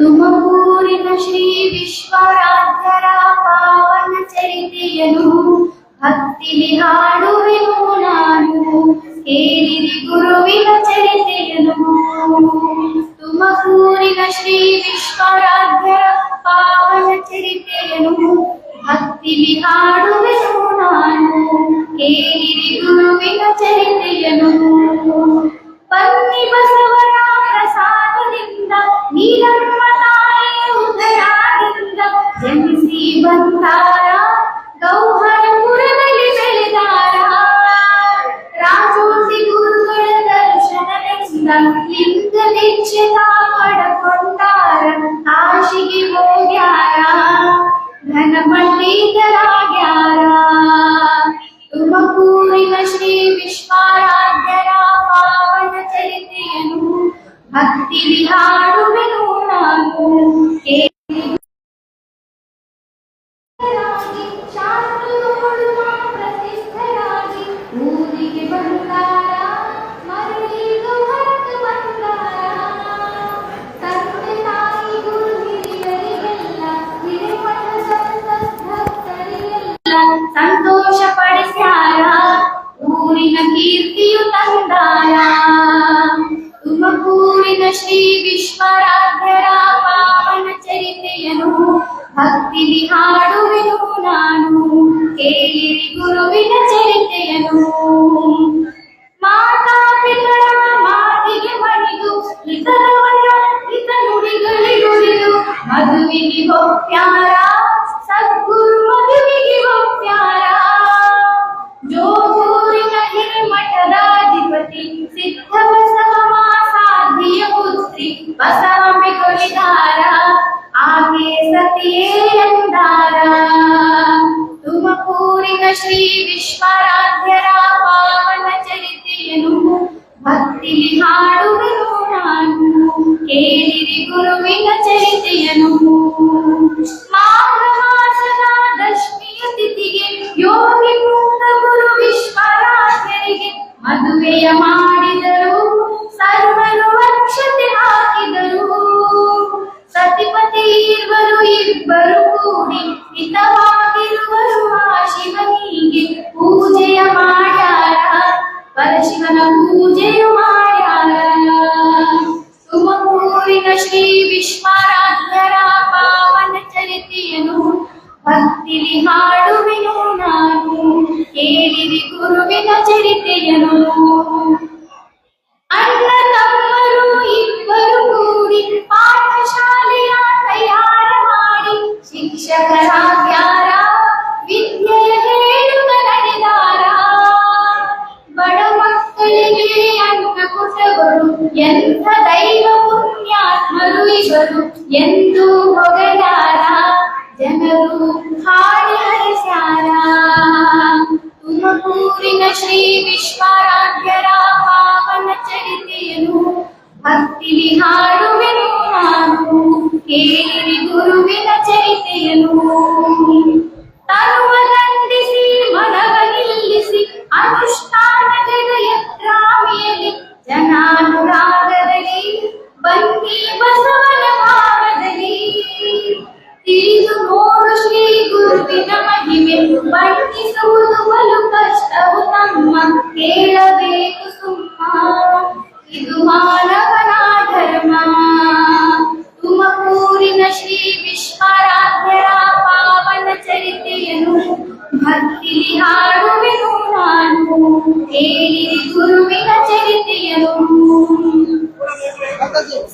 ತುಮಕೂರಿನ ಶ್ರೀ ವಿಶ್ವರಾಧ್ಯರ ಪಾವನ ಚರಿತೆಯನು ಭಕ್ತಿಲಿ ಹಾಡುವೆನು ನಾನು ಕೇಳಿರಿ ಗುರುವಿನ ಚರಿತೆಯನು ತುಮಕೂರಿನ ಶ್ರೀ ವಿಶ್ವರಾಧ್ಯರ ಪಾವನ ಚರಿತೆಯನು ಭಕ್ತಿಲಿ ಹಾಡುವೆನು ನಾನು ಕೇಳಿರಿ ಗುರುವಿನ ಚರಿತೆಯನು não ಕೀರ್ತಿಯು ತಂದಾರ ತುಮಕೂರಿನ ಶ್ರೀ ವಿಶ್ವರಾಧ್ಯರ ಪಾವನ ಚರಿತೆಯನು ಭಕ್ತಿಲಿ ಹಾಡುವೆನು ನಾನು ಕೇಳಿರಿ ಗುರುವಿನ ಚರಿತೆಯನು ಮಾತಾ ಪಿತರ ಮಾತಿಗೆ ಮಣಿದು ಇತರವರ ಹಿತ ನುಡಿಗಳಿಗುರಿದು ಮದುವೆಗೆ ಹೋಗ್ಯಾರ ಪುತ್ರಿ ಬಸವಾಂಬೆ ಕೊಡಿದಾರ ಆಕೆ ಸತಿಯೇ ಎಂದಾರ ತುಮಕೂರಿನ ಶ್ರೀ ವಿಶ್ವರಾಧ್ಯರ ಪಾವನ ಚರಿತೆಯನು ಭಕ್ತಿಲಿ ಹಾಡುವೆನು ನಾನು ಕೇಳಿರಿ ಗುರುವಿನ ಭಕ್ತಿಲಿ ಹಾಡುವೆನು ನಾನು ಕೇಳಿರಿ ಗುರುವಿನ ಚರಿತೆಯನು ಅಣ್ಣ ತಮ್ಮರು ಇಬ್ಬರು ಕೂಡಿ ಪಾಠಶಾಲೆಯ ತಯಾರ ಮಾಡಿ ಶಿಕ್ಷಕರಾಗ್ಯಾರ ಶ್ರೀ ವಿಶ್ವರಾಧ್ಯರ ಪಾವನ ಚರಿತೆಯನು ಭಕ್ತಿಲಿ ಹಾಡುವೆನು ನಾನು ಕೇಳಿರಿ ಗುರುವಿನ ಚರಿತೆಯನು ತನುವ ದಂಡಿಸಿ ಮನವ ನಿಲ್ಲಿಸಿ ಅನುಷ್ಠಾನದ Oye.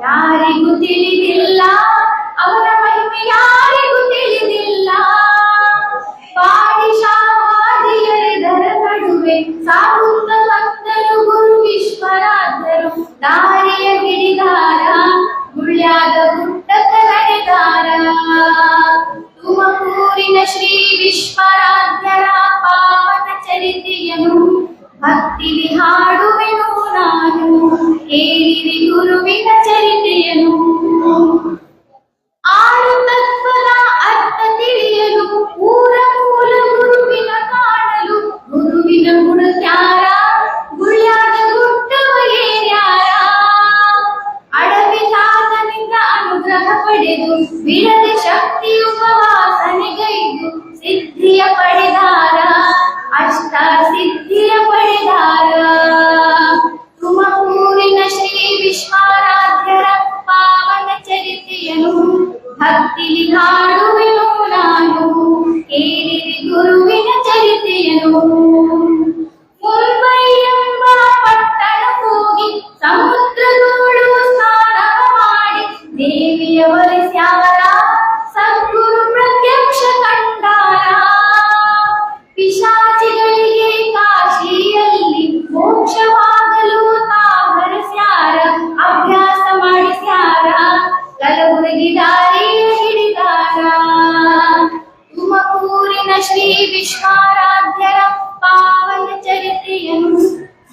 ಯಾರಿಗೂ ತಿಳಿದಿಲ್ಲ, ಅವರ ಮಹಿಮೆ ಯಾರಿಗೂ ತಿಳಿದಿಲ್ಲ. ಪಾರಿಶಾವಾದಿಯರ ದರ ನಡುವೆ ಸಾಗುತ್ತ ಭಕ್ತರು ಗುರು ವಿಶ್ವರಾಧರು ದಾರಿಯ ಗಿಡಿದಾರ ಗುಳ್ಯಾದ Ooh. you.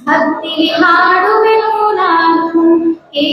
ಭಕ್ತಿ ಹಾಡುವೆನು ನಾನು ಏ